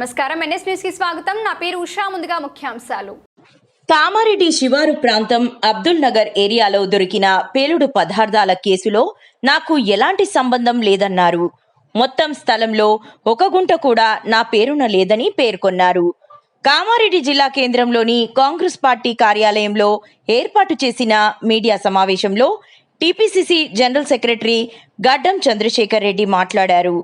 నమస్కారం. ఎన్ఎస్ న్యూస్కి స్వాగతం. నా పేరు ఉషా. ముందుగా ముఖ్యాంశాలు. కామారెడ్డి శివారు ప్రాంతం అబ్దుల్ నగర్ ఏరియాలో దొరికిన పేలుడు పదార్థాల కేసులో నాకు ఎలాంటి సంబంధం లేదన్నారు. మొత్తం స్థలంలో ఒక గుంట కూడా నా పేరున లేదని పేర్కొన్నారు. కామారెడ్డి జిల్లా కేంద్రంలోని కాంగ్రెస్ పార్టీ కార్యాలయంలో ఏర్పాటు చేసిన మీడియా సమావేశంలో టీపీసీసీ జనరల్ సెక్రటరీ గడ్డం చంద్రశేఖర్ రెడ్డి మాట్లాడారు.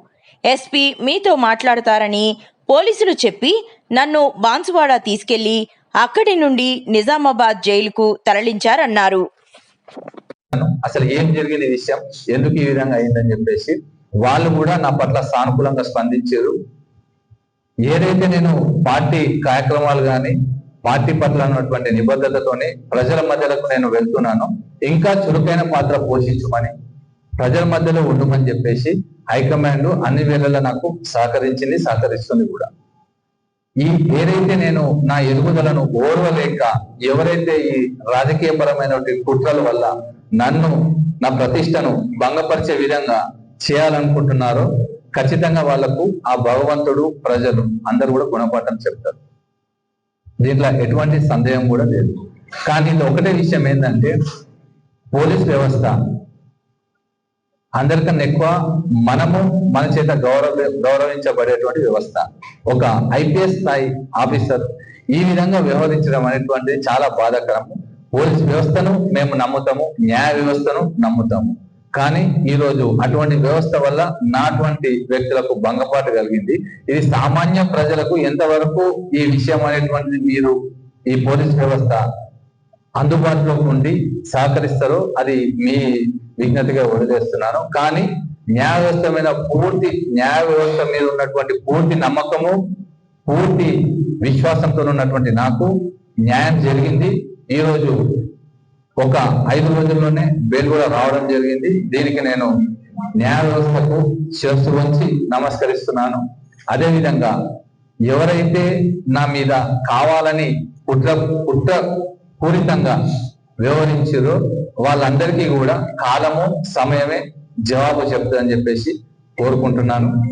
ఎస్పీ మీతో మాట్లాడతారని పోలీసులు చెప్పి నన్ను బాన్సువాడ తీసుకెళ్ళి అక్కడి నుండి నిజామాబాద్ జైలుకు తరలించారన్నారు. అసలు ఏం జరిగిన విషయం? ఎందుకు ఈ విధంగా అయిందని చెప్పేసి వాళ్ళు కూడా నా పట్ల సానుకూలంగా స్పందించారు. ఏదైతే నేను పార్టీ కార్యక్రమాలు కానీ పార్టీ పట్ల ఉన్నటువంటి నిబద్ధతతోనే ప్రజల మధ్యలకు నేను వెళ్తున్నాను. ఇంకా చురుకైన పాత్ర పోషించమని ప్రజల మధ్యలో ఉండమని చెప్పేసి హైకమాండ్ అన్ని వేళలా నాకు సహకరించింది సహకరిస్తుంది కూడా. ఈ ఏదైతే నేను నా ఎదుగుదలను ఓర్వలేక ఎవరైతే ఈ రాజకీయపరమైనటువంటి కుట్రల వల్ల నన్ను నా ప్రతిష్టను భంగపరిచే విధంగా చేయాలనుకుంటున్నారో ఖచ్చితంగా వాళ్ళకు ఆ భగవంతుడు ప్రజలు అందరూ కూడా గుణపాఠం చెప్తారు. దీంట్లో ఎటువంటి సందేహం కూడా లేదు. కానీ ఇది ఒకటే విషయం ఏంటంటే పోలీస్ వ్యవస్థ అందరికన్నా ఎక్కువ మనము మన చేత గౌరవ గౌరవించబడేటువంటి వ్యవస్థ. ఒక ఐపీఎస్ స్థాయి ఆఫీసర్ ఈ విధంగా వ్యవహరించడం అనేటువంటిది చాలా బాధాకరం పోలీస్ వ్యవస్థను మేము నమ్ముతాము న్యాయ వ్యవస్థను నమ్ముతాము. కానీ ఈ రోజు అటువంటి వ్యవస్థ వల్ల నాటువంటి వ్యక్తులకు భంగపాటు కలిగింది. ఇది సామాన్య ప్రజలకు ఎంతవరకు ఈ విషయం అనేటువంటిది మీరు ఈ పోలీస్ వ్యవస్థ అందుబాటులో ఉండి సహకరిస్తారో అది మీ విజ్ఞతగా వదిలేస్తున్నాను. కానీ న్యాయ వ్యవస్థ మీద పూర్తి న్యాయ వ్యవస్థ మీద ఉన్నటువంటి పూర్తి నమ్మకము పూర్తి విశ్వాసంతో ఉన్నటువంటి నాకు న్యాయం జరిగింది. ఈ రోజు ఒక ఐదు రోజుల్లోనే బెయిల్ కూడా రావడం జరిగింది. దీనికి నేను న్యాయ వ్యవస్థకు శిరస్సు వంచి నమస్కరిస్తున్నాను. అదేవిధంగా ఎవరైతే నా మీద కావాలని కుట్ర కుట్ర పూరితంగా వ్యవహరించారో వాళ్ళందరికీ కూడా కాలము సమయమే జవాబు చెప్తుందని చెప్పేసి కోరుకుంటున్నాను.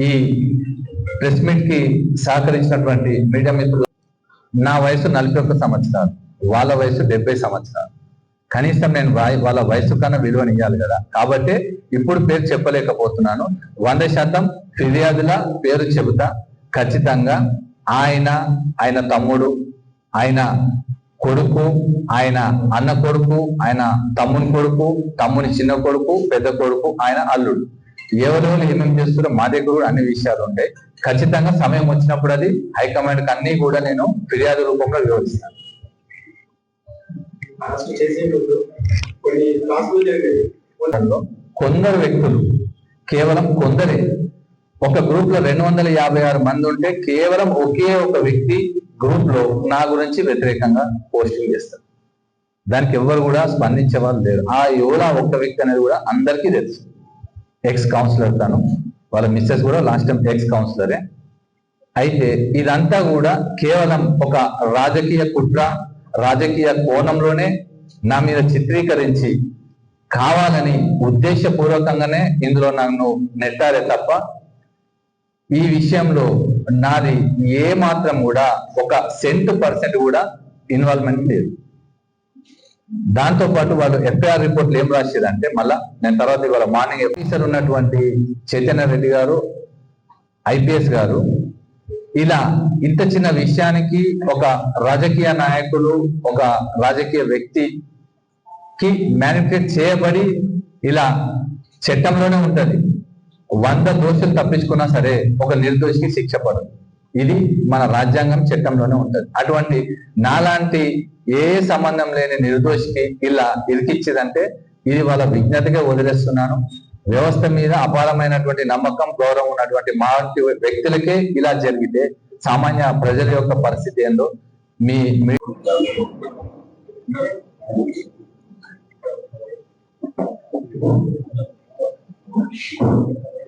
ఈ ప్రెస్ మీట్కి సహకరించినటువంటి మీడియా మిత్రులు నా వయసు నలభై ఒక్క సంవత్సరాలు వాళ్ళ వయసు డెబ్బై సంవత్సరాలు. కనీసం నేను వాళ్ళ వయసు కన్నా విలువనియ్యాలి కదా. కాబట్టి ఇప్పుడు పేరు చెప్పలేకపోతున్నాను. వంద శాతం ఫిర్యాదుల పేరు చెబుతా ఖచ్చితంగా ఆయన ఆయన తమ్ముడు ఆయన కొడుకు ఆయన అన్న కొడుకు ఆయన తమ్ముని కొడుకు తమ్ముని చిన్న కొడుకు పెద్ద కొడుకు ఆయన అల్లుడు. ఎవరెవరు ఏమేమి చేస్తున్నారో మా దగ్గర కూడా అన్ని విషయాలు ఉంటాయి. ఖచ్చితంగా సమయం వచ్చినప్పుడు అది హైకమాండ్కి అన్ని కూడా నేను ఫిర్యాదు రూపంలో వివరిస్తాను. కొందరు వ్యక్తులు కేవలం కొందరే. ఒక గ్రూప్లో రెండు వందల యాభై ఆరు మంది ఉంటే కేవలం ఒకే ఒక వ్యక్తి గ్రూప్లో నా గురించి వ్యతిరేకంగా పోస్టింగ్ చేస్తారు. దానికి ఎవరు కూడా స్పందించే వాళ్ళు లేరు. ఆ యువలా ఒక్క వ్యక్తి అనేది కూడా అందరికీ తెలుసు. ఎక్స్ కౌన్సిలర్ తను వాళ్ళ మిస్సెస్ కూడా లాస్ట్ టైం ఎక్స్ కౌన్సిలరే అయితే ఇదంతా కూడా కేవలం ఒక రాజకీయ కుట్ర రాజకీయ కోణంలోనే నా మీద చిత్రీకరించి కావాలని ఉద్దేశపూర్వకంగానే ఇందులో నన్ను నెట్టారే తప్ప ఈ విషయంలో నాది ఏ మాత్రం కూడా ఒక సెంట్ పర్సెంట్ కూడా ఇన్వాల్వ్మెంట్ లేదు. దాంతో పాటు వాళ్ళు ఎఫ్ఐఆర్ రిపోర్ట్లు ఏం రాసేదంటే మళ్ళా నేను తర్వాత ఇవాళ మార్నింగ్ ఆఫీసర్ ఉన్నటువంటి చైతన్య రెడ్డి గారు ఐపీఎస్ గారు ఇలా ఇంత చిన్న విషయానికి ఒక రాజకీయ నాయకులు ఒక రాజకీయ వ్యక్తికి మ్యానిపులేట్ చేయబడి ఇలా చట్టంలోనే ఉంటది. వంద దోషులు తప్పించుకున్నా సరే ఒక నిర్దోషికి శిక్ష పడదు. ఇది మన రాజ్యాంగం చట్టంలోనే ఉంటుంది. అటువంటి నాలాంటి ఏ సంబంధం లేని నిర్దోషికి ఇలా ఇరికిచ్చేదంటే ఇది వాళ్ళ విజ్ఞతగా వదిలేస్తున్నాను. వ్యవస్థ మీద అపారమైనటువంటి నమ్మకం గౌరవం ఉన్నటువంటి మా వ్యక్తులకే ఇలా జరిగితే సామాన్య ప్రజల యొక్క పరిస్థితి ఏందో మీ మీ